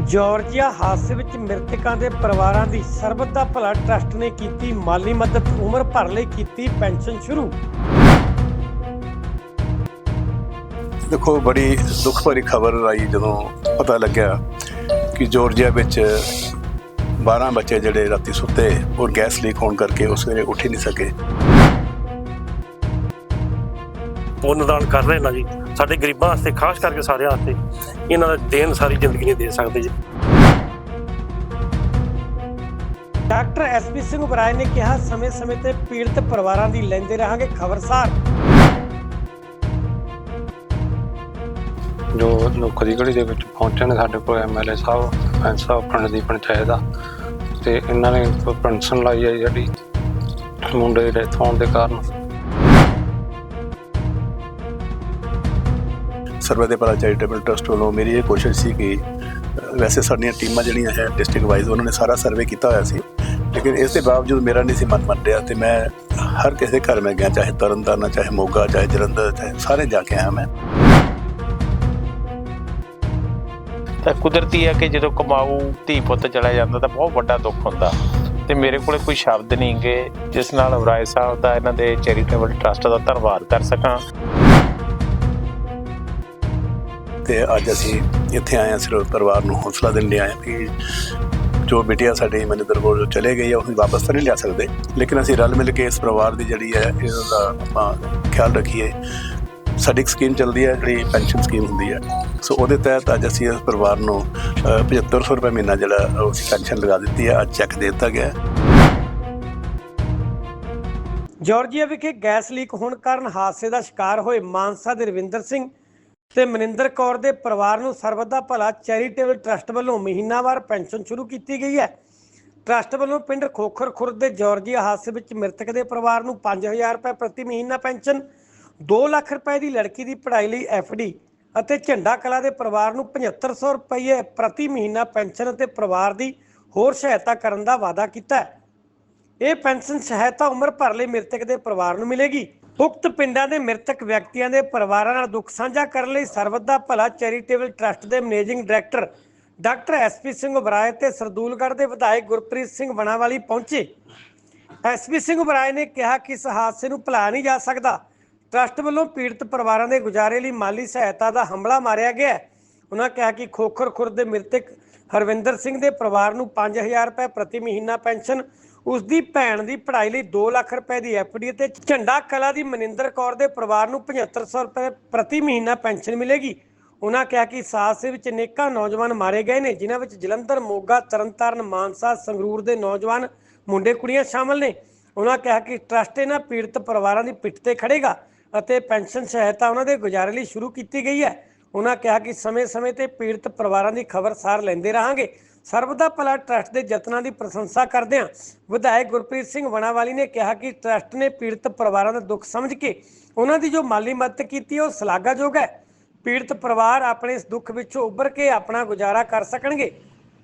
Georgia ਹਾਦਸੇ ਵਿੱਚ ਮ੍ਰਿਤਕਾਂ ਦੇ ਪਰਿਵਾਰਾਂ ਦੀ ਸਰਬੱਤ ਦਾ ਭਲਾ ਟਰਸਟ ਨੇ ਕੀਤੀ ਮਾਲੀ ਮਦਦ, ਉਮਰ ਭਰ ਲਈ ਕੀਤੀ ਪੈਨਸ਼ਨ ਸ਼ੁਰੂ। ਦੇਖੋ, ਬੜੀ ਦੁੱਖ ਭਰੀ ਖਬਰ ਆਈ ਜਦੋਂ ਪਤਾ ਲੱਗਿਆ ਕਿ ਜਾਰਜੀਆ ਵਿੱਚ 12 ਬੱਚੇ ਜਿਹੜੇ ਰਾਤੀ ਸੁੱਤੇ ਔਰ ਗੈਸ ਲੀਕ ਹੋਣ ਕਰਕੇ ਉਸ ਵੇਲੇ ਉੱਠ ਹੀ ਨਹੀਂ ਸਕੇ। ਪੁੰਨਦਾਨ ਕਰ ਰਹੇ ਨਾ ਜੀ। ਸਾਡੇ ਗਰੀਬਾਂ ਵਾਸਤੇ ਖਾਸ ਕਰਕੇ ਸਾਰਿਆਂ ਵਾਸਤੇ ਇਹਨਾਂ ਦਾ ਦੇਣ ਸਾਰੀ ਜ਼ਿੰਦਗੀ ਨਹੀਂ ਦੇ ਸਕਦੇ ਜੀ। ਡਾਕਟਰ ਐਸਪੀ ਸਿੰਘ ਬਰਾਏ ਨੇ ਕਿਹਾ ਸਮੇਂ-ਸਮੇਂ ਤੇ ਪੀੜਤ ਪਰਿਵਾਰਾਂ ਦੀ ਲੈਂਦੇ ਰਹਾਂਗੇ ਖਬਰਸਾਰ। ਜੋ ਲੋਕ ਦੀ ਗਲੀ ਦੇ ਵਿੱਚ ਪਹੁੰਚੇ ਨੇ ਸਾਡੇ ਕੋਲ ਐਮਐਲਏ ਸਾਹਿਬ ਐਂ ਸਾਹਿਬ ਪਿੰਡ ਦੀ ਪੰਚਾਇਤ ਦਾ। ਤੇ ਇਹਨਾਂ ਨੇ ਪੈਨਸ਼ਨ ਲਾਈ ਹੈ ਜਿਹੜੀ ਮੁੰਡੇ ਦੇ ਡੈਥ ਹੋਣ ਦੇ ਕਾਰਨ। ਸਰਵੇ ਭਲਾ ਚੈਰੀਟੇਬਲ ਟਰਸਟ ਵੱਲੋਂ ਮੇਰੀ ਇਹ ਕੋਸ਼ਿਸ਼ ਸੀ ਕਿ ਵੈਸੇ ਸਾਡੀਆਂ ਟੀਮਾਂ ਜਿਹੜੀਆਂ ਹੈ ਡਿਸਟ੍ਰਿਕਟ ਵਾਈਜ਼ ਉਹਨਾਂ ਨੇ ਸਾਰਾ ਸਰਵੇ ਕੀਤਾ ਹੋਇਆ ਸੀ। ਲੇਕਿਨ ਇਸ ਦੇ ਬਾਵਜੂਦ ਮੇਰਾ ਨਹੀਂ ਸੀ ਮਨ ਮੰਨ ਰਿਹਾ ਤੇ ਮੈਂ ਹਰ ਕਿਸੇ ਘਰ ਮੈਂ ਗਿਆ, ਚਾਹੇ ਤਰਨਤਾਰਨ, ਚਾਹੇ ਮੋਗਾ, ਚਾਹੇ ਜਲੰਧਰ, ਚਾਹੇ ਸਾਰੇ ਜਾ ਕੇ ਆਇਆ ਮੈਂ। ਤਾਂ ਕੁਦਰਤੀ ਹੈ ਕਿ ਜਦੋਂ ਕਮਾਊ ਧੀ ਪੁੱਤ ਚਲਾ ਜਾਂਦਾ ਤਾਂ ਬਹੁਤ ਵੱਡਾ ਦੁੱਖ ਹੁੰਦਾ। ਤੇ ਮੇਰੇ ਕੋਲੇ ਕੋਈ ਸ਼ਬਦ ਨਹੀਂਗੇ ਜਿਸ ਨਾਲ ਰਾਏ ਸਾਹਿਬ ਦਾ ਇਹਨਾਂ ਦੇ ਚੈਰੀਟੇਬਲ ਟਰਸਟ ਦਾ ਧੰਨਵਾਦ ਕਰ ਸਕਾਂ। ਤੇ ਅੱਜ ਅਸੀਂ ਇੱਥੇ ਆਏ ਹਾਂ ਸਿਰਫ ਪਰਿਵਾਰ ਨੂੰ ਹੌਸਲਾ ਦੇਣ ਲਈ ਆਏ ਹਾਂ ਕਿ ਜੋ ਬਿਟੀਆ ਸਾਡੇ ਮਨਿੰਦਰ ਕੋਲ ਚਲੇ ਗਈ ਆ ਉਹ ਵਾਪਸ ਤਾਂ ਨਹੀਂ ਲਿਆ ਸਕਦੇ। ਲੇਕਿਨ ਅਸੀਂ ਰਲ ਮਿਲ ਕੇ ਇਸ ਪਰਿਵਾਰ ਦੀ ਜਿਹੜੀ ਹੈ ਇਹਦਾ ਆਪਾਂ ਖਿਆਲ ਰੱਖੀਏ ਸਾਡੀ ਸਕੀਮ ਚੱਲਦੀ ਹੈ ਜਿਹੜੀ ਪੈਨਸ਼ਨ ਸਕੀਮ ਹੁੰਦੀ ਹੈ। ਸੋ ਉਹਦੇ ਤਹਿਤ ਅੱਜ ਅਸੀਂ ਇਸ ਪਰਿਵਾਰ ਨੂੰ ਅ, 7500 ਰੁਪਏ ਮਹੀਨਾ ਜਿਹੜਾ ਉਹ ਪੈਨਸ਼ਨ ਲਗਾ ਦਿੱਤੀ ਹੈ ਅੱਜ ਚੈੱਕ ਦੇ ਦਿੱਤਾ ਗਿਆ ਜਾਰਜੀਆ ਵਿਖੇ ਗੈਸ ਲੀਕ ਹੋਣ ਕਾਰਨ ਹਾਦਸੇ ਦਾ ਸ਼ਿਕਾਰ ਹੋਏ ਮਾਨਸਾ ਦੇ ਰਵਿੰਦਰ ਸਿੰਘ ਤੇ ਮਨਿੰਦਰ ਕੌਰ ਦੇ ਪਰਿਵਾਰ ਨੂੰ ਸਰਬੱਤ ਦਾ ਭਲਾ ਚੈਰੀਟੇਬਲ ਟਰਸਟ ਵੱਲੋਂ ਮਹੀਨਾਵਾਰ ਪੈਨਸ਼ਨ ਸ਼ੁਰੂ ਕੀਤੀ ਗਈ ਹੈ। ਟਰਸਟ ਵੱਲੋਂ ਪਿੰਡ ਖੋਖਰ ਖੁਰਦ ਦੇ ਜਾਰਜੀਆ ਹਾਦਸੇ ਵਿੱਚ ਮ੍ਰਿਤਕ ਦੇ ਪਰਿਵਾਰ ਨੂੰ 5000 ਰੁਪਏ ਪ੍ਰਤੀ ਮਹੀਨਾ ਪੈਨਸ਼ਨ 2 ਲੱਖ ਰੁਪਏ ਦੀ ਲੜਕੀ ਦੀ ਪੜ੍ਹਾਈ ਲਈ ਡੀ ਅਤੇ ਝੰਡਾ ਕਲਾ ਦੇ ਪਰਿਵਾਰ ਨੂੰ 7500 ਰੁਪਏ ਪ੍ਰਤੀ ਮਹੀਨਾ ਪੈਨਸ਼ਨ ਅਤੇ ਪਰਿਵਾਰ ਦੀ ਹੋਰ ਸਹਾਇਤਾ ਕਰਨ ਦਾ ਵਾਅਦਾ ਕੀਤਾ ਹੈ। ਇਹ ਪੈਨਸ਼ਨ ਸਹਾਇਤਾ ਉਮਰ ਭਰ ਲਈ ਮ੍ਰਿਤਕ ਦੇ ਪਰਿਵਾਰ ਨੂੰ ਮਿਲੇਗੀ। ਉਕਤ ਪਿੰਡਾਂ ਦੇ ਮ੍ਰਿਤਕ ਵਿਅਕਤੀਆਂ ਦੇ ਪਰਿਵਾਰਾਂ ਨਾਲ ਦੁੱਖ ਸਾਂਝਾ ਕਰਨ ਲਈ ਸਰਬੱਤ ਦਾ ਭਲਾ ਚੈਰੀਟੇਬਲ ਟਰਸਟ ਦੇ managing director doctor SP Singh Oberoi ਤੇ ਸਰਦੂਲਗੜ੍ਹ ਦੇ ਵਿਧਾਇਕ ਗੁਰਪ੍ਰੀਤ ਸਿੰਘ ਬਣਾਵਾਲੀ ਪਹੁੰਚੇ। ਐਸਪੀ ਸਿੰਘ ਉਬਰਾਏ ਨੇ ਕਿਹਾ ਕਿ ਇਸ ਹਾਦਸੇ ਨੂੰ ਭੁਲਾ ਨਹੀਂ ਜਾ ਸਕਦਾ। ਟਰਸਟ ਵੱਲੋਂ ਪੀੜਤ ਪਰਿਵਾਰਾਂ ਦੇ ਗੁਜ਼ਾਰੇ ਲਈ ਮਾਲੀ ਸਹਾਇਤਾ ਦਾ ਹਮਲਾ ਮਾਰਿਆ ਗਿਆ ਉਹਨਾਂ ਕਿਹਾ ਕਿ ਖੋਖਰ ਖੁਰਦ ਦੇ ਮ੍ਰਿਤਕ ਹਰਵਿੰਦਰ ਸਿੰਘ ਦੇ ਪਰਿਵਾਰ ਨੂੰ 5000 ਰੁਪਏ ਪ੍ਰਤੀ ਮਹੀਨਾ ਪੈਨਸ਼ਨ ਉਸ ਦੀ ਭੈਣ ਦੀ ਪੜ੍ਹਾਈ ਲਈ 2 ਲੱਖ ਰੁਪਏ ਦੀ ਐਫਡੀ ਅਤੇ ਝੰਡਾ ਕਲਾ ਦੀ ਮਨਿੰਦਰ ਕੌਰ ਦੇ ਪਰਿਵਾਰ ਨੂੰ 7500 ਰੁਪਏ ਪ੍ਰਤੀ ਮਹੀਨਾ ਪੈਨਸ਼ਨ ਮਿਲੇਗੀ। ਉਹਨਾਂ ਕਿਹਾ ਕਿ ਇਸ ਵਿੱਚ ਅਨੇਕਾਂ ਨੌਜਵਾਨ ਮਾਰੇ ਗਏ ਨੇ, ਜਿਨ੍ਹਾਂ ਵਿੱਚ ਜਲੰਧਰ, ਮੋਗਾ, ਤਰਨਤਾਰਨ, ਮਾਨਸਾ, ਸੰਗਰੂਰ ਦੇ ਨੌਜਵਾਨ ਮੁੰਡੇ ਕੁੜੀਆਂ ਸ਼ਾਮਲ ਨੇ। ਉਹਨਾਂ ਕਿਹਾ ਕਿ ਟਰਸਟ ਇਹਨਾਂ ਪੀੜਤ ਪਰਿਵਾਰਾਂ ਦੀ ਪਿੱਠ ਤੇ ਖੜੇਗਾ ਅਤੇ ਪੈਨਸ਼ਨ ਸਹਾਇਤਾ ਉਹਨਾਂ ਦੇ ਗੁਜ਼ਾਰੇ ਲਈ ਸ਼ੁਰੂ ਕੀਤੀ ਗਈ ਹੈ। ਉਹਨਾਂ ਕਿਹਾ ਕਿ ਸਮੇਂ-ਸਮੇਂ ਤੇ ਪੀੜਤ ਪਰਿਵਾਰਾਂ ਦੀ ਖਬਰਸਾਰ ਲੈਂਦੇ ਰਹਾਂਗੇ। ਸਰਬਦਾ ਭਲਾ ਟਰਸਟ ਦੇ ਯਤਨਾਂ ਦੀ ਪ੍ਰਸ਼ੰਸਾ ਕਰਦੇ ਵਿਧਾਇਕ ਗੁਰਪ੍ਰੀਤ ਸਿੰਘ ਵਣਾਵਾਲੀ ਨੇ ਕਿਹਾ ਕਿ ਟਰਸਟ ਨੇ ਪੀੜਤ ਪਰਿਵਾਰਾਂ ਦਾ ਦੁੱਖ ਸਮਝ ਕੇ ਉਹਨਾਂ ਦੀ ਜੋ ਮਾਲੀ ਮਦਦ ਕੀਤੀ ਹੈ ਉਹ ਸ਼ਲਾਘਾਯੋਗ ਹੈ। ਪੀੜਤ ਪਰਿਵਾਰ ਆਪਣੇ ਇਸ ਦੁੱਖ ਵਿੱਚੋਂ ਉੱਭਰ ਕੇ ਆਪਣਾ ਗੁਜ਼ਾਰਾ ਕਰ ਸਕਣਗੇ।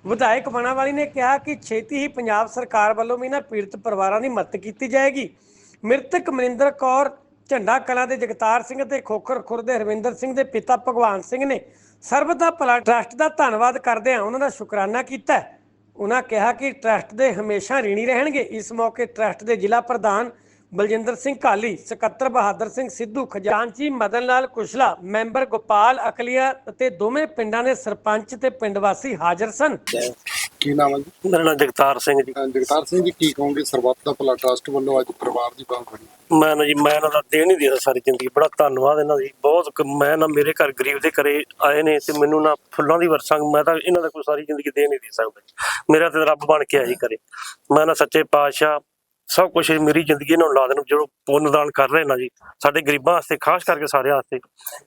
ਵਿਧਾਇਕ ਵਣਾਵਾਲੀ ਨੇ ਕਿਹਾ ਕਿ ਛੇਤੀ ਹੀ ਪੰਜਾਬ ਸਰਕਾਰ ਵੱਲੋਂ ਵੀ ਇਹਨਾਂ ਪੀੜਤ ਪਰਿਵਾਰਾਂ ਦੀ ਮਦਦ ਕੀਤੀ ਜਾਏਗੀ। ਮ੍ਰਿਤਕ ਮਨਿੰਦਰ ਕੌਰ ਝੰਡਾ ਕਲਾਂ ਦੇ ਜਗਤਾਰ ਸਿੰਘ ਤੇ ਖੋਖਰ ਖੁਰ ਦੇ ਹਰਵਿੰਦਰ ਸਿੰਘ ਦੇ ਪਿਤਾ ਭਗਵਾਨ ਸਿੰਘ ਨੇ ਸਰਬਤ ਦਾ ਭਲਾ ਟਰਸਟ ਦਾ ਧੰਨਵਾਦ ਕਰਦੇ ਹਾਂ ਉਹਨਾਂ ਦਾ ਸ਼ੁਕਰਾਨਾ ਕੀਤਾ। ਉਹਨਾਂ ਕਿਹਾ ਕਿ ਟਰਸਟ ਦੇ ਹਮੇਸ਼ਾ ਰੀਣੀ ਰਹਿਣਗੇ। ਇਸ ਮੌਕੇ ਟਰਸਟ ਦੇ ਜ਼ਿਲ੍ਹਾ ਪ੍ਰਧਾਨ ਬਲਜਿੰਦਰ ਸਿੰਘ ਕਾਲੀ ਸਕੱਤਰ ਬਹਾਦਰ ਸਿੰਘ ਸਿੱਧੂ ਖਜ਼ਾਨਚੀ ਮਦਨ ਲਾਲ ਕੁਸ਼ਲਾ ਮੈਂਬਰ ਗੋਪਾਲ ਅਕਲੀਆ ਅਤੇ ਦੋਵੇਂ ਪਿੰਡਾਂ ਦੇ ਸਰਪੰਚ ਤੇ ਪਿੰਡ ਵਾਸੀ ਹਾਜ਼ਰ ਸਨ। ਕੀ ਨਾਮ ਹੈ ਜੀ? ਮੇਰਾ ਨਾਮ ਜਗਤਾਰ ਸਿੰਘ ਜੀ। ਜਗਤਾਰ ਸਿੰਘ ਜੀ ਕੀ ਕਹੋਗੇ ਸਰਬੱਤ ਦਾ ਭਲਾ ਟਰਸਟ ਵੱਲੋਂ ਅੱਜ ਪਰਿਵਾਰ ਦੀ ਬਾਹ ਫੜੀ? ਮੈਂ ਨਾ ਜੀ ਮੈਂ ਇਹਨਾਂ ਦਾ ਦੇਣ ਨਹੀਂ ਦੇਦਾ ਸਾਰੀ ਜ਼ਿੰਦਗੀ। ਬੜਾ ਧੰਨਵਾਦ ਇਹਨਾਂ ਦੀ ਬਹੁਤ ਮੈਂ ਨਾ ਮੇਰੇ ਘਰ ਗਰੀਬ ਦੇ ਘਰੇ ਆਏ ਨੇ ਤੇ ਮੈਨੂੰ ਨਾ ਫੁੱਲਾਂ ਦੀ ਵਰਸਾਂ ਮੈਂ ਤਾਂ ਇਹਨਾਂ ਦਾ ਕੋਈ ਸਾਰੀ ਜ਼ਿੰਦਗੀ ਦੇ ਨਹੀਂ ਦੇ ਸਕਦਾ। ਮੇਰਾ ਤੇ ਰੱਬ ਬਣ ਕੇ ਆਈ ਕਰੇ ਮੈਂ ਨਾ ਸੱਚੇ ਪਾਤਸ਼ਾਹ ਸਭ ਕੁਝ ਮੇਰੀ ਜ਼ਿੰਦਗੀ ਨੂੰ ਲਾ ਦੇਣ, ਜਿਹੜਾ ਪੁੰਨ ਦਾਨ ਕਰ ਰਹੇ ਨਾ ਜੀ, ਸਾਡੇ ਗਰੀਬਾਂ ਵਾਸਤੇ, ਖਾਸ ਕਰਕੇ ਸਾਰਿਆਂ ਵਾਸਤੇ,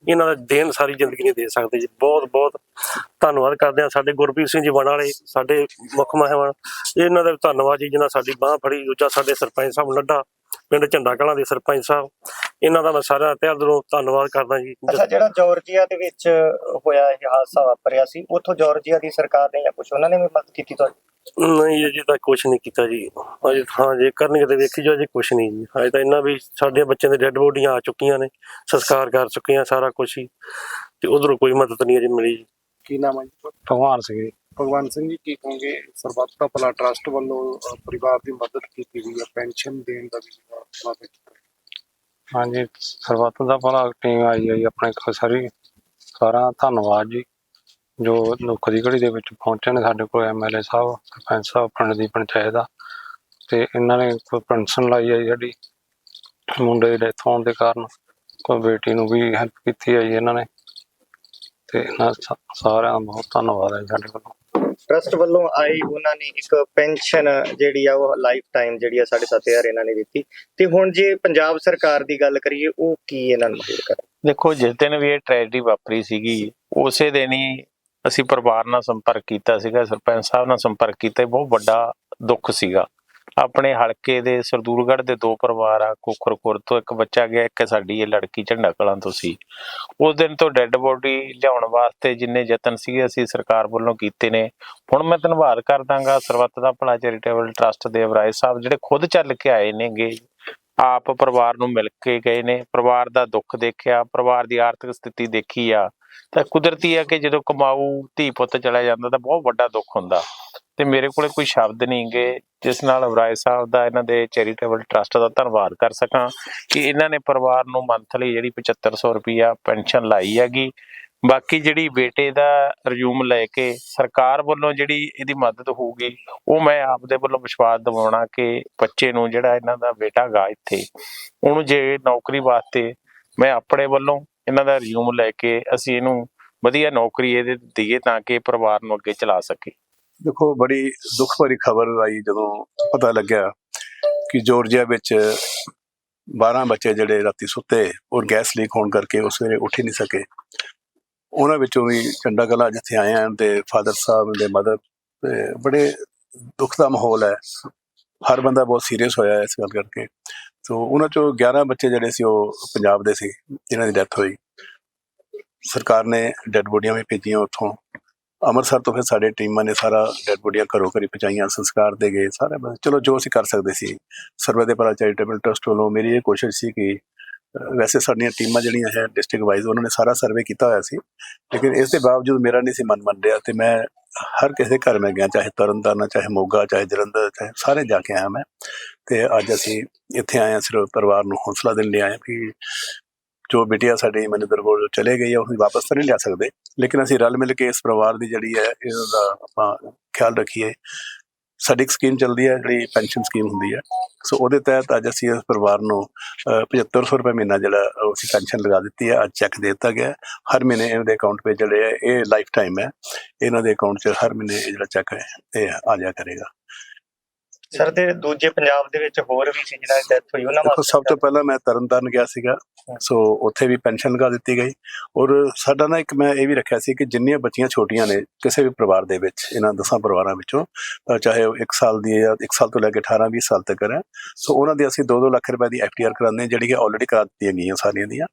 ਇਹਨਾਂ ਦਾ ਦੇਣ ਸਾਰੀ ਜ਼ਿੰਦਗੀ ਨਹੀਂ ਦੇ ਸਕਦੇ ਜੀ। ਬਹੁਤ ਬਹੁਤ ਧੰਨਵਾਦ ਕਰਦੇ ਆ ਸਾਡੇ ਗੁਰਪ੍ਰੀਤ ਸਿੰਘ ਜੀ ਬਣ ਵਾਲੇ, ਸਾਡੇ ਮੁੱਖ ਮਹਿਮਾਨ। ਇਹਨਾਂ ਦਾ ਵੀ ਧੰਨਵਾਦ ਜੀ, ਜਿਨ੍ਹਾਂ ਸਾਡੀ ਬਾਹ ਫੜੀ, ਦੂਜਾ ਸਾਡੇ ਸਰਪੰਚ ਸਾਹਿਬ ਲੱਡਾ ਪਿੰਡ ਝੰਡਾ ਕਲਾਂ ਦੇ ਸਰਪੰਚ ਸਾਹਿਬ ਇਹਨਾਂ ਦਾ ਮੈਂ ਸਾਰਿਆਂ ਤਹਿ ਦਿਲੋਂ ਧੰਨਵਾਦ ਕਰਦਾ ਜੀ। ਅੱਛਾ ਜਿਹੜਾ ਜਾਰਜੀਆ ਦੇ ਵਿੱਚ ਹੋਇਆ ਇਹ ਹਾਦਸਾ ਵਾਪਰਿਆ ਸੀ ਉੱਥੋਂ ਜਾਰਜੀਆ ਦੀ ਸਰਕਾਰ ਨੇ ਜਾਂ ਕੁਝ ਉਹਨਾਂ ਨੇ ਵੀ ਮਦਦ ਕੀਤੀ ਤੁਹਾਡੀ? ਨਹੀਂ ਅਜੇ ਤਾਂ ਕੁਝ ਨਹੀਂ ਕੀਤਾ ਜੀ। ਅਜੇ ਹਾਂ ਜੇ ਕਰਨਗੇ ਤੇ ਵੇਖੀ ਜੋ ਅਜੇ ਕੁਝ ਨਹੀਂ ਜੀ। ਅਜੇ ਤਾਂ ਇੰਨਾ ਵੀ ਸਾਡੇ ਬੱਚਿਆਂ ਦੇ ਡੈੱਡ ਬੋਡੀਆਂ ਆ ਚੁੱਕੀਆਂ ਨੇ ਸੰਸਕਾਰ ਕਰ ਚੁੱਕੀਆਂ ਸਾਰਾ ਕੁਝ ਹੀ ਤੇ ਉਧਰੋਂ ਕੋਈ ਮਦਦ ਨਹੀਂ ਅਜੇ ਮਿਲੀ ਜੀ। ਕੀ ਨਾਮ ਹੈ ਜੀ? ਭਗਵਾਨ ਸਿੰਘ ਜੀ। ਭਗਵਾਨ ਸਿੰਘ ਜੀ ਕੀ ਕਹੋਗੇ? ਸਰਬੱਤ ਦਾ ਭਲਾ ਟਰਸਟ ਵੱਲੋਂ ਪਰਿਵਾਰ ਦੀ ਮਦਦ ਕੀਤੀ ਗਈ ਹੈ ਪੈਨਸ਼ਨ ਦੇਣ ਦਾ ਵੀ ਵਾਅਦਾ ਕੀਤਾ ਹਾਂਜੀ, ਸਰਬੱਤ ਦਾ ਭਲਾ ਟੀਮ ਆਈ ਹੈ ਜੀ ਆਪਣੇ ਕੋਲ ਸਾਰੀ। ਸਾਰਾ ਧੰਨਵਾਦ ਜੀ, ਜੋ ਦੁੱਖ ਦੀ ਘੜੀ ਦੇ ਵਿੱਚ ਪਹੁੰਚੇ ਨੇ ਸਾਡੇ ਕੋਲ ਐਮਐਲਏ ਸਾਹਿਬ, ਸਰਪੰਚ ਸਾਹਿਬ, ਪਿੰਡ ਦੀ ਪੰਚਾਇਤ ਦਾ। ਤੇ ਇਹਨਾਂ ਨੇ ਕੋਈ ਪੈਨਸ਼ਨ ਲਾਈ ਹੈ ਜੀ ਸਾਡੀ, ਮੁੰਡੇ ਦੀ ਡੈਥ ਹੋਣ ਦੇ ਕਾਰਨ, ਕੋਈ ਬੇਟੀ ਨੂੰ ਵੀ ਹੈਲਪ ਕੀਤੀ ਹੈ ਜੀ ਇਹਨਾਂ ਨੇ। ਤੇ ਇਹਨਾਂ ਸਾਰਿਆਂ ਦਾ ਬਹੁਤ ਧੰਨਵਾਦ ਹੈ ਜੀ ਸਾਡੇ ਵੱਲੋਂ ਟਰਸਟ ਵੱਲੋਂ ਆਈ ਉਹਨਾਂ ਨੇ ਇੱਕ ਪੈਨਸ਼ਨ ਜਿਹੜੀ ਆ ਉਹ ਲਾਈਫ ਟਾਈਮ ਜਿਹੜੀ ਆ 7500 ਇਹਨਾਂ ਨੇ ਦਿੱਤੀ। ਤੇ ਹੁਣ ਜੇ ਪੰਜਾਬ ਸਰਕਾਰ ਦੀ ਗੱਲ ਕਰੀਏ, ਉਹ ਕੀ ਇਹਨਾਂ ਨੂੰ ਮਦਦ ਕਰ? ਦੇਖੋ, ਜਿਸ ਦਿਨ ਵੀ ਇਹ ਟ੍ਰੈਜਡੀ ਵਾਪਰੀ ਸੀਗੀ, ਉਸੇ ਦਿਨ ਹੀ ਅਸੀਂ ਪਰਿਵਾਰ ਨਾਲ ਸੰਪਰਕ ਕੀਤਾ ਸੀਗਾ, ਸਰਪੰਚ ਸਾਹਿਬ ਨਾਲ ਸੰਪਰਕ ਕੀਤਾ ਬਹੁਤ ਵੱਡਾ ਦੁੱਖ ਸੀਗਾ। ਆਪਣੇ ਹਲਕੇ ਦੇ ਸਰਦੂਲਗੜ੍ਹ ਦੇ ਦੋ ਪਰਿਵਾਰ ਆ ਕੋਖਰਖੁਰ ਤੋਂ ਇੱਕ ਬੱਚਾ ਗਿਆ, ਇੱਕ ਸਾਡੀ ਇਹ ਲੜਕੀ ਝੰਡਾ ਕਲਾਂ ਤੋਂ ਸੀ। ਉਸ ਦਿਨ ਤੋਂ ਡੈੱਡ ਬੋਡੀ ਲਿਆਉਣ ਵਾਸਤੇ ਜਿੰਨੇ ਯਤਨ ਸੀਗੇ ਅਸੀਂ ਸਰਕਾਰ ਵੱਲੋਂ ਕੀਤੇ ਨੇ। ਹੁਣ ਮੈਂ ਧੰਨਵਾਦ ਕਰਦਾਂਗਾ ਸਰਬੱਤ ਦਾ ਭਲਾ ਚੈਰੀਟੇਬਲ ਟਰਸਟ ਦੇ ਅਵਰਾਏ ਸਾਹਿਬ ਜਿਹੜੇ ਖੁਦ ਚੱਲ ਕੇ ਆਏ ਨੇਗੇ, ਆਪ ਪਰਿਵਾਰ ਨੂੰ ਮਿਲ ਕੇ ਗਏ ਨੇ, ਪਰਿਵਾਰ ਦਾ ਦੁੱਖ ਦੇਖਿਆ, ਪਰਿਵਾਰ ਦੀ ਆਰਥਿਕ ਸਥਿਤੀ ਦੇਖੀ ਆ। ਤਾਂ ਕੁਦਰਤੀ ਆ ਕਿ ਜਦੋਂ ਕਮਾਊ ਧੀ ਪੁੱਤ ਚਲਾ ਜਾਂਦਾ ਤਾਂ ਬਹੁਤ ਵੱਡਾ ਦੁੱਖ ਹੁੰਦਾ। ਤੇ ਮੇਰੇ ਕੋਲੇ ਕੋਈ ਸ਼ਬਦ ਨਹੀਂਗੇ ਜਿਸ ਨਾਲ ਅਵਰਾਏ ਸਾਹਿਬ ਦਾ ਇਹਨਾਂ ਦੇ ਚੈਰੀਟੇਬਲ ਟਰਸਟ ਦਾ ਧੰਨਵਾਦ ਕਰ ਸਕਾਂ ਕਿ ਇਹਨਾਂ ਨੇ ਪਰਿਵਾਰ ਨੂੰ ਮੰਥਲੀ ਜਿਹੜੀ 7500 ਰੁਪਿਆ ਪੈਨਸ਼ਨ ਲਾਈ ਹੈਗੀ। ਬਾਕੀ ਜਿਹੜੀ ਬੇਟੇ ਦਾ ਰਿਜ਼ੂਮ ਲੈ ਕੇ ਸਰਕਾਰ ਵੱਲੋਂ ਜਿਹੜੀ ਇਹਦੀ ਮਦਦ ਹੋਊਗੀ, ਉਹ ਮੈਂ ਆਪ ਦੇ ਵੱਲੋਂ ਵਿਸ਼ਵਾਸ ਦਿਵਾਉਣਾ ਕਿ ਬੱਚੇ ਨੂੰ ਜਿਹੜਾ ਇਹਨਾਂ ਦਾ ਬੇਟਾ ਗਾ ਇੱਥੇ, ਉਹਨੂੰ ਜੇ ਨੌਕਰੀ ਵਾਸਤੇ ਮੈਂ ਆਪਣੇ ਵੱਲੋਂ ਇਹਨਾਂ ਦਾ ਰਿਜ਼ੂਮ ਲੈ ਕੇ ਅਸੀਂ ਇਹਨੂੰ ਵਧੀਆ ਨੌਕਰੀ ਇਹਦੇ ਦਈਏ ਤਾਂ ਕਿ ਪਰਿਵਾਰ ਨੂੰ ਅੱਗੇ ਚਲਾ ਸਕੇ। ਦੇਖੋ, ਬੜੀ ਦੁੱਖ ਭਰੀ ਖਬਰ ਆਈ ਜਦੋਂ ਪਤਾ ਲੱਗਿਆ ਕਿ ਜਾਰਜੀਆ ਵਿੱਚ 12 ਬੱਚੇ ਜਿਹੜੇ ਰਾਤੀ ਸੁੱਤੇ ਔਰ ਗੈਸ ਲੀਕ ਹੋਣ ਕਰਕੇ ਉਹ ਸਵੇਰੇ ਉੱਠ ਹੀ ਨਹੀਂ ਸਕੇ। ਉਹਨਾਂ ਵਿੱਚੋਂ ਵੀ ਚੰਡਾ ਕਲਾ ਜਿੱਥੇ ਆਏ ਹਨ ਤੇ ਫਾਦਰ ਸਾਹਿਬ ਦੇ ਮਦਰ ਤੇ ਬੜੇ ਦੁੱਖ ਦਾ ਮਾਹੌਲ ਹੈ। ਹਰ ਬੰਦਾ ਬਹੁਤ ਸੀਰੀਅਸ ਹੋਇਆ ਇਸ ਗੱਲ ਕਰਕੇ। ਸੋ ਉਹਨਾਂ ਚੋਂ 11 ਬੱਚੇ ਜਿਹੜੇ ਸੀ ਉਹ ਪੰਜਾਬ ਦੇ ਸੀ, ਜਿਨ੍ਹਾਂ ਦੀ ਡੈਥ ਹੋਈ। ਸਰਕਾਰ ਨੇ ਡੈੱਡ ਬੋਡੀਆਂ ਵੀ ਭੇਜੀਆਂ ਉੱਥੋਂ। ਅੰਮ੍ਰਿਤਸਰ ਤੋਂ ਫਿਰ ਸਾਡੇ ਟੀਮਾਂ ਨੇ ਸਾਰਾ ਡੈਡ ਬੋਡੀਆਂ ਘਰੋਂ ਘਰੀ ਪਹੁੰਚਾਈਆਂ, ਸੰਸਕਾਰ ਦੇ ਗਏ, ਸਾਰੇ ਚਲੋ, ਜੋ ਅਸੀਂ ਕਰ ਸਕਦੇ ਸੀ। ਸਰਵੇ ਦੇ ਭਲਾ ਚੈਰੀਟੇਬਲ ਟਰਸਟ ਵੱਲੋਂ ਮੇਰੀ ਇਹ ਕੋਸ਼ਿਸ਼ ਸੀ ਕਿ ਵੈਸੇ ਸਾਡੀਆਂ ਟੀਮਾਂ ਜਿਹੜੀਆਂ ਹੈ, ਡਿਸਟ੍ਰਿਕਟ ਵਾਈਜ਼ ਉਹਨਾਂ ਨੇ ਸਾਰਾ ਸਰਵੇ ਕੀਤਾ ਹੋਇਆ ਸੀ। ਲੇਕਿਨ ਇਸ ਦੇ ਬਾਵਜੂਦ ਮੇਰਾ ਨਹੀਂ ਸੀ ਮਨ ਮੰਨ ਰਿਹਾ ਤੇ ਮੈਂ ਹਰ ਕਿਸੇ ਦੇ ਘਰ ਮੈਂ ਗਿਆ, ਚਾਹੇ ਤਰਨਤਾਰਨ, ਚਾਹੇ ਮੋਗਾ, ਚਾਹੇ ਜਲੰਧਰ, ਚਾਹੇ ਸਾਰੇ ਜਾ ਕੇ ਆਇਆ ਮੈਂ। ਤੇ ਅੱਜ ਅਸੀਂ ਇੱਥੇ ਆਏ ਹਾਂ, ਸਿਰਫ ਪਰਿਵਾਰ ਨੂੰ ਹੌਸਲਾ ਦੇਣ ਲਈ ਆਏ ਕਿ ਜੋ ਬਿਟੀਆ ਸਾਡੀ ਮਨਿੰਦਰ ਕੋਲ ਚਲੇ ਗਈ ਹੈ ਉਹ ਵਾਪਸ ਤਾਂ ਨਹੀਂ ਲਿਆ ਸਕਦੇ। ਲੇਕਿਨ ਅਸੀਂ ਰਲ ਮਿਲ ਕੇ ਇਸ ਪਰਿਵਾਰ ਦੀ ਜਿਹੜੀ ਹੈ ਇਹਦਾ ਆਪਾਂ ਖਿਆਲ ਰੱਖੀਏ ਸਾਡੀ ਇੱਕ ਸਕੀਮ ਚੱਲਦੀ ਹੈ ਜਿਹੜੀ ਪੈਨਸ਼ਨ ਸਕੀਮ ਹੁੰਦੀ ਹੈ। ਸੋ ਉਹਦੇ ਤਹਿਤ ਅੱਜ ਅਸੀਂ ਇਸ ਪਰਿਵਾਰ ਨੂੰ ਅਹ, 7500 ਰੁਪਏ ਮਹੀਨਾ ਜਿਹੜਾ ਉਹ ਅਸੀਂ ਪੈਨਸ਼ਨ ਲਗਾ ਦਿੱਤੀ ਹੈ ਅੱਜ ਚੈੱਕ ਦੇ ਦਿੱਤਾ ਗਿਆ ਹਰ ਮਹੀਨੇ ਇਹਦੇ ਅਕਾਊਂਟ 'ਤੇ ਜਿਹੜੇ ਹੈ ਇਹ ਲਾਈਫ ਟਾਈਮ ਹੈ। ਇਹਨਾਂ ਦੇ ਅਕਾਊਂਟ 'ਚ ਹਰ ਮਹੀਨੇ ਇਹ ਜਿਹੜਾ ਚੈੱਕ ਹੈ ਇਹ ਆ ਜਾ ਕਰੇਗਾ। ਸਰ ਤੇ ਦੂਜੇ ਪੰਜਾਬ ਦੇ ਵਿੱਚ ਹੋਰ ਵੀ ਸੀ ਜਿਹਨਾਂ ਦੀ ਡੈਥ ਹੋਈ ਉਹਨਾਂ ਦੇਖੋ ਵਾਸਤੇ ਸਭ ਤੋਂ ਪਹਿਲਾਂ ਮੈਂ ਤਰਨਤਾਰਨ ਗਿਆ ਸੀਗਾ। ਸੋ ਉੱਥੇ ਵੀ ਪੈਨਸ਼ਨ ਲਗਾ ਦਿੱਤੀ ਗਈ। ਔਰ ਸਾਡਾ ਨਾ ਇੱਕ ਮੈਂ ਇਹ ਵੀ ਰੱਖਿਆ ਸੀ ਕਿ ਜਿੰਨੀਆਂ ਬੱਚੀਆਂ ਛੋਟੀਆਂ ਨੇ ਕਿਸੇ ਵੀ ਪਰਿਵਾਰ ਦੇ ਵਿੱਚ ਇਹਨਾਂ ਦਸਾਂ ਪਰਿਵਾਰਾਂ ਵਿੱਚੋਂ ਤਾਂ ਚਾਹੇ ਉਹ 1 ਸਾਲ ਦੀ ਹੈ ਜਾਂ 1 ਸਾਲ ਤੋਂ ਲੈ ਕੇ 18 20 ਸਾਲ ਤੱਕ ਹੈ। ਸੋ ਉਹਨਾਂ ਦੀ ਅਸੀਂ 2-2 ਲੱਖ ਰੁਪਏ ਦੀ ਐਫਟੀਆਰ ਕਰਾਉਂਦੇ ਹਾਂ ਜਿਹੜੀ ਕਿ ਆਲਰੇਡੀ ਕਰਾ ਦਿੱਤੀਆਂ ਗਈਆਂ ਸਾਰੀਆਂ ਦੀਆਂ।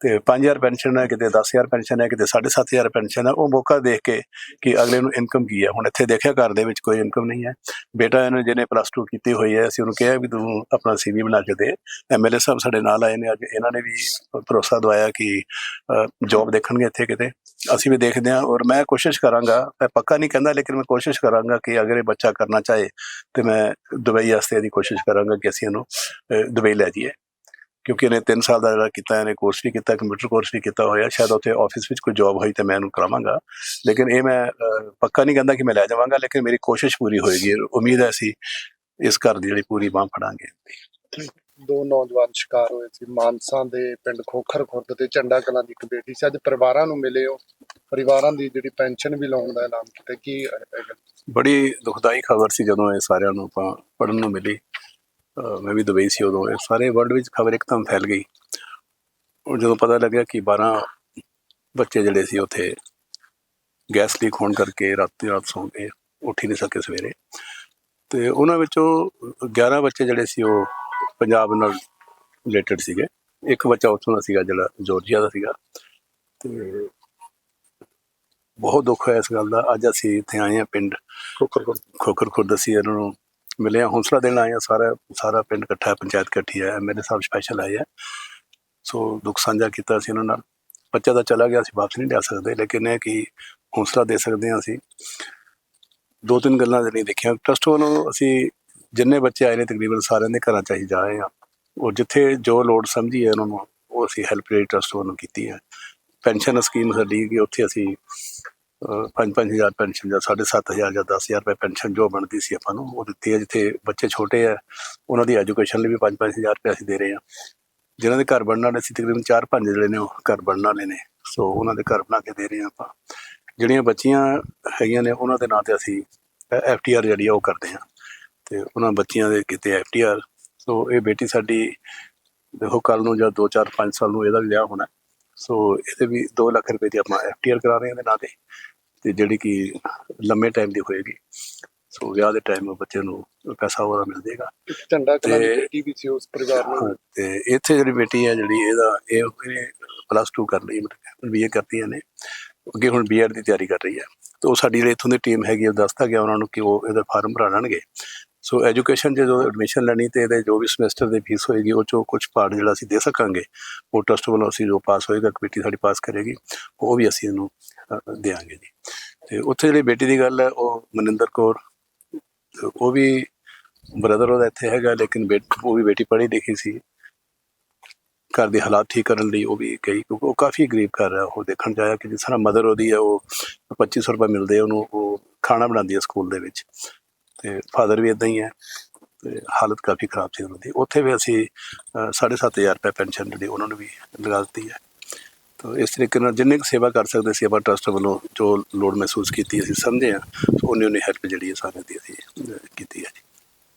ਤੇ 5000 ਪੈਨਸ਼ਨ ਹੈ, ਕਿਤੇ 10000 ਪੈਨਸ਼ਨ ਹੈ, ਕਿਤੇ 7500 ਪੈਨਸ਼ਨ ਹੈ, ਉਹ ਮੌਕਾ ਦੇਖ ਕੇ ਕਿ ਅਗਲੇ ਨੂੰ ਇਨਕਮ ਕੀ ਹੈ। ਹੁਣ ਇੱਥੇ ਦੇਖਿਆ ਘਰ ਦੇ ਵਿੱਚ ਕੋਈ ਇਨਕਮ ਨਹੀਂ ਹੈ। ਬੇਟਾ ਇਹਨੇ ਜਿਹਨੇ ਪਲੱਸ 2 ਕੀਤੀ ਹੋਈ ਹੈ, ਅਸੀਂ ਉਹਨੂੰ ਕਿਹਾ ਵੀ ਤੂੰ ਆਪਣਾ ਸੀਵੀ ਬਣਾ ਕੇ ਦੇ। ਐਮਐਲਏ ਸਾਹਿਬ ਸਾਡੇ ਨਾਲ ਆਏ ਨੇ, ਅੱਜ ਇਹਨਾਂ ਨੇ ਵੀ ਭਰੋਸਾ ਦਵਾਇਆ ਕਿ ਜੌਬ ਦੇਖਣਗੇ ਇੱਥੇ ਕਿਤੇ। ਅਸੀਂ ਵੀ ਦੇਖਦੇ ਹਾਂ ਔਰ ਮੈਂ ਕੋਸ਼ਿਸ਼ ਕਰਾਂਗਾ, ਮੈਂ ਪੱਕਾ ਨਹੀਂ ਕਹਿੰਦਾ, ਲੇਕਿਨ ਮੈਂ ਕੋਸ਼ਿਸ਼ ਕਰਾਂਗਾ ਕਿ ਅਗਰ ਇਹ ਬੱਚਾ ਕਰਨਾ ਚਾਹੇ, ਤੇ ਮੈਂ ਦੁਬਈ ਵਾਸਤੇ ਇਹਦੀ ਕੋਸ਼ਿਸ਼ ਕਰਾਂਗਾ ਕਿ ਅਸੀਂ ਇਹਨੂੰ ਦੁਬਈ ਲੈ ਜਾਈਏ। ਕਿਉਂਕਿ ਇਹਨੇ 3 ਸਾਲ ਦਾ ਜਿਹੜਾ ਕੀਤਾ ਇਹਨੇ ਕੋਰਸ ਵੀ ਕੀਤਾ ਕੰਪਿਊਟਰ ਕੋਰਸ ਵੀ ਕੀਤਾ ਹੋਇਆ। ਸ਼ਾਇਦ ਉੱਥੇ ਆਫਿਸ ਵਿੱਚ ਕੋਈ ਜੌਬ ਹੋਈ ਤੇ ਮੈਂ ਇਹਨੂੰ ਕਰਾਵਾਂਗਾ। ਲੇਕਿਨ ਇਹ ਮੈਂ ਪੱਕਾ ਨਹੀਂ ਕਹਿੰਦਾ ਕਿ ਮੈਂ ਲੈ ਜਾਵਾਂਗਾ ਲੇਕਿਨ ਮੇਰੀ ਕੋਸ਼ਿਸ਼ ਪੂਰੀ ਹੋਏਗੀ। ਉਮੀਦ ਹੈ ਅਸੀਂ ਇਸ ਘਰ ਦੀ ਜਿਹੜੀ ਪੂਰੀ ਬਾਂਹ ਫੜਾਂਗੇ। ਦੋ ਨੌਜਵਾਨ ਸ਼ਿਕਾਰ ਹੋਏ ਸੀ। ਮਾਨਸਾ ਦੇ ਪਿੰਡ ਖੋਖਰ ਖੁਰਦ ਤੇ ਝੰਡਾ ਕਲਾਂ ਦੀ ਇੱਕ ਬੇਟੀ ਸੀ। ਅੱਜ ਪਰਿਵਾਰਾਂ ਨੂੰ ਮਿਲੇ ਹੋ ਪਰਿਵਾਰਾਂ ਦੀ ਜਿਹੜੀ ਪੈਨਸ਼ਨ ਵੀ ਲਾਉਣ ਦਾ ਐਲਾਨ ਕੀਤਾ। ਕੀ? ਬੜੀ ਦੁਖਦਾਈ ਖਬਰ ਸੀ ਜਦੋਂ ਇਹ ਸਾਰਿਆਂ ਨੂੰ ਆਪਾਂ ਪੜਨ ਨੂੰ ਮਿਲੀ। ਮੈਂ ਵੀ ਦੁਬਈ ਸੀ ਉਦੋਂ ਇਹ ਸਾਰੇ ਵਰਲਡ ਵਿੱਚ ਖਬਰ ਇੱਕਦਮ ਫੈਲ ਗਈ। ਉਹ ਜਦੋਂ ਪਤਾ ਲੱਗਿਆ ਕਿ 12 ਬੱਚੇ ਜਿਹੜੇ ਸੀ ਉੱਥੇ ਗੈਸ ਲੀਕ ਹੋਣ ਕਰਕੇ ਰਾਤੀ ਰਾਤ ਸੌਂ ਗਏ ਉੱਠ ਹੀ ਨਹੀਂ ਸਕੇ ਸਵੇਰੇ। ਤੇ ਉਹਨਾਂ ਵਿੱਚੋਂ 11 ਬੱਚੇ ਜਿਹੜੇ ਸੀ ਉਹ ਪੰਜਾਬ ਨਾਲ ਰਿਲੇਟਡ ਸੀਗੇ। ਇੱਕ ਬੱਚਾ ਉੱਥੋਂ ਦਾ ਸੀਗਾ ਜਿਹੜਾ ਜਾਰਜੀਆ ਦਾ ਸੀਗਾ। ਤੇ ਬਹੁਤ ਦੁੱਖ ਹੋਇਆ ਇਸ ਗੱਲ ਦਾ। ਅੱਜ ਅਸੀਂ ਇੱਥੇ ਆਏ ਹਾਂ ਪਿੰਡ ਖੋਖਰ ਖੁਰਦ ਅਸੀਂ ਇਹਨਾਂ ਨੂੰ ਮਿਲੇ ਹਾਂ ਹੌਸਲਾ ਦੇਣ ਆਏ ਹਾਂ, ਸਾਰਾ ਸਾਰਾ ਪਿੰਡ ਇਕੱਠਾ, ਪੰਚਾਇਤ ਇਕੱਠੀ ਹੈ ਮੇਰੇ ਸਾਹਿਬ ਸਪੈਸ਼ਲ ਆਏ ਆ ਸੋ ਦੁੱਖ ਸਾਂਝਾ ਕੀਤਾ ਸੀ ਉਹਨਾਂ ਨਾਲ। ਬੱਚਾ ਤਾਂ ਚਲਾ ਗਿਆ, ਅਸੀਂ ਵਾਪਸ ਨਹੀਂ ਲਿਆ ਸਕਦੇ, ਲੇਕਿਨ ਇਹ ਕਿ ਹੌਸਲਾ ਦੇ ਸਕਦੇ ਹਾਂ ਅਸੀਂ। ਦੋ ਤਿੰਨ ਗੱਲਾਂ ਜਿਹੜੀਆਂ ਦੇਖੀਆਂ ਟਰਸਟ ਵੱਲੋਂ ਅਸੀਂ ਜਿੰਨੇ ਬੱਚੇ ਆਏ ਨੇ, ਤਕਰੀਬਨ ਸਾਰਿਆਂ ਦੇ ਘਰਾਂ ਚ ਅਸੀਂ ਜਾ ਰਹੇ ਹਾਂ। ਉਹ ਜਿੱਥੇ ਜੋ ਲੋੜ ਸਮਝੀ ਹੈ ਉਹਨਾਂ ਨੂੰ, ਉਹ ਅਸੀਂ ਹੈਲਪ ਰੇਟ ਟਰਸਟ ਵੱਲੋਂ ਕੀਤੀ ਹੈ। ਪੈਨਸ਼ਨ ਸਕੀਮ ਸਾਡੀ ਕਿ ਉੱਥੇ ਅਸੀਂ 5-5000 ਪੈਨਸ਼ਨ ਜਾਂ 7.5000 ਜਾਂ 10000 ਰੁਪਏ ਪੈਨਸ਼ਨ ਜੋ ਬਣਦੀ ਸੀ ਆਪਾਂ ਨੂੰ ਉਹ ਦਿੱਤੀ ਹੈ ਜਿੱਥੇ ਬੱਚੇ ਛੋਟੇ ਆ, ਉਹਨਾਂ ਦੀ ਐਜੂਕੇਸ਼ਨ ਲਈ ਵੀ 5-5000 ਰੁਪਏ ਅਸੀਂ ਦੇ ਰਹੇ ਹਾਂ। ਜਿਨ੍ਹਾਂ ਦੇ ਘਰ ਬਣਨ ਵਾਲੇ ਸੀ, ਤਕਰੀਬਨ 4-5 ਜਿਹੜੇ ਨੇ, ਉਹ ਘਰ ਬਣਨ ਵਾਲੇ ਨੇ। ਸੋ ਉਹਨਾਂ ਦੇ ਘਰ ਬਣਾ ਕੇ ਦੇ ਰਹੇ ਹਾਂ ਆਪਾਂ। ਜਿਹੜੀਆਂ ਬੱਚੀਆਂ ਹੈਗੀਆਂ ਨੇ, ਉਹਨਾਂ ਦੇ ਨਾਂ ਤੇ ਅਸੀਂ ਐਫਟੀਆਰ ਜਿਹੜੀ ਆ, ਉਹ ਕਰਦੇ ਹਾਂ। ਤੇ ਉਹਨਾਂ ਬੱਚੀਆਂ ਦੇ ਕਿਤੇ ਐਫਟੀਆਰ ਸੋ ਇਹ ਬੇਟੀ ਸਾਡੀ ਦੇਖੋ ਕੱਲ ਨੂੰ ਜਾਂ 2 4 5 ਸਾਲ ਨੂੰ ਇਹਦਾ ਵੀ ਵਿਆਹ ਹੋਣਾ। ਸੋ ਇਹਦੇ ਵੀ 2 ਲੱਖ ਰੁਪਏ ਦੀ ਆਪਾਂ ਐਫਟੀਆਰ ਕਰਾ ਰਹੇ ਹਾਂ ਇਹਦੇ ਨਾਂ ਤੇ ਤੇ ਜਿਹੜੀ ਕਿ ਲੰਮੇ ਟਾਈਮ ਦੀ ਹੋਏਗੀ। ਸੋ ਵਿਆਹ ਦੇ ਟਾਈਮ ਬੱਚੇ ਨੂੰ ਪੈਸਾ ਉਹਦਾ ਮਿਲ ਜਾਏਗਾ। ਝੰਡਾ ਕਲਾਂ ਦੀ ਬੇਟੀ ਵੀ ਸੀ ਉਸ ਪਰਿਵਾਰ ਨੂੰ ਤੇ ਇੱਥੇ ਜਿਹੜੀ ਬੇਟੀ ਹੈ ਜਿਹੜੀ ਇਹਦਾ ਇਹ ਪਲੱਸ 2 ਕਰ ਰਹੀ ਹੈ ਬੀਏ ਕਰਦੀਆਂ ਨੇ। ਅੱਗੇ ਹੁਣ ਬੀਐਡ ਦੀ ਤਿਆਰੀ ਕਰ ਰਹੀ ਹੈ ਤੇ ਉਹ ਸਾਡੀ ਜਿਹੜੀ ਇੱਥੋਂ ਦੀ ਟੀਮ ਹੈਗੀ ਉਹ ਦੱਸਤਾ ਗਿਆ ਉਹਨਾਂ ਨੂੰ ਕਿ ਉਹ ਇਹਦਾ ਫਾਰਮ ਭਰਾ ਲੈਣਗੇ। ਸੋ ਐਜੂਕੇਸ਼ਨ 'ਚ ਜਦੋਂ ਐਡਮਿਸ਼ਨ ਲੈਣੀ ਤੇ ਇਹਦੇ ਜੋ ਵੀ ਸਮੈਸਟਰ ਦੀ ਫੀਸ ਹੋਏਗੀ ਉਹ ਚੋਂ ਕੁਝ ਪਾਰਟ ਜਿਹੜਾ ਅਸੀਂ ਦੇ ਸਕਾਂਗੇ ਉਹ ਟਰਸਟ ਵੱਲੋਂ ਅਸੀਂ ਜੋ ਪਾਸ ਹੋਏਗਾ ਕਮੇਟੀ ਸਾਡੀ ਪਾਸ ਕਰੇਗੀ ਉਹ ਵੀ ਅਸੀਂ ਇਹਨੂੰ ਅ, ਦੇਵਾਂਗੇ ਜੀ। ਤੇ ਉੱਥੇ ਜਿਹੜੀ ਬੇਟੀ ਦੀ ਗੱਲ ਹੈ ਉਹ ਮਨਿੰਦਰ ਕੌਰ ਉਹ ਵੀ ਬ੍ਰਦਰ ਉਹਦਾ ਇੱਥੇ ਹੈਗਾ ਲੇਕਿਨ ਬੇਟ ਉਹ ਵੀ ਬੇਟੀ ਪੜ੍ਹੀ ਲਿਖੀ ਸੀ। ਘਰ ਦੇ ਹਾਲਾਤ ਠੀਕ ਕਰਨ ਲਈ ਉਹ ਵੀ ਗਈ ਕਿਉਂਕਿ ਉਹ ਕਾਫੀ ਗਰੀਬ ਘਰ ਹੈ ਉਹ ਦੇਖਣ ਜਾਇਆ ਕਿ ਜਿਸ ਤਰ੍ਹਾਂ ਮਦਰ ਉਹਦੀ ਹੈ ਉਹ 2500 ਰੁਪਏ ਮਿਲਦੇ ਉਹਨੂੰ ਉਹ ਖਾਣਾ ਬਣਾਉਂਦੀ ਹੈ ਸਕੂਲ ਦੇ ਵਿੱਚ। ਤੇ ਫਾਦਰ ਵੀ ਇਦਾਂ ਹੀ ਹੈ ਤੇ ਹਾਲਤ ਕਾਫੀ ਖਰਾਬ ਸੀ ਉਹਨਾਂ ਦੀ। ਉੱਥੇ ਵੀ ਅਸੀਂ ਅ, 7500 ਰੁਪਏ ਪੈਨਸ਼ਨ ਜਿਹੜੀ ਉਹਨਾਂ ਨੂੰ ਵੀ ਲਗਾ ਦਿੱਤੀ ਹੈ। ਤਾਂ ਇਸ ਤਰੀਕੇ ਨਾਲ ਜਿੰਨੇ ਕੁ ਸੇਵਾ ਕਰ ਸਕਦੇ ਸੀ ਆਪਾਂ ਟਰਸਟ ਵੱਲੋਂ ਜੋ ਲੋੜ ਮਹਿਸੂਸ ਕੀਤੀ ਅਸੀਂ ਸਮਝੇ ਹਾਂ ਉਹਨੇ ਉਹਨੇ ਹੈਲਪ ਜਿਹੜੀ ਹੈ ਸਾਰਿਆਂ ਦੀ ਅਸੀਂ ਕੀਤੀ ਹੈ ਜੀ।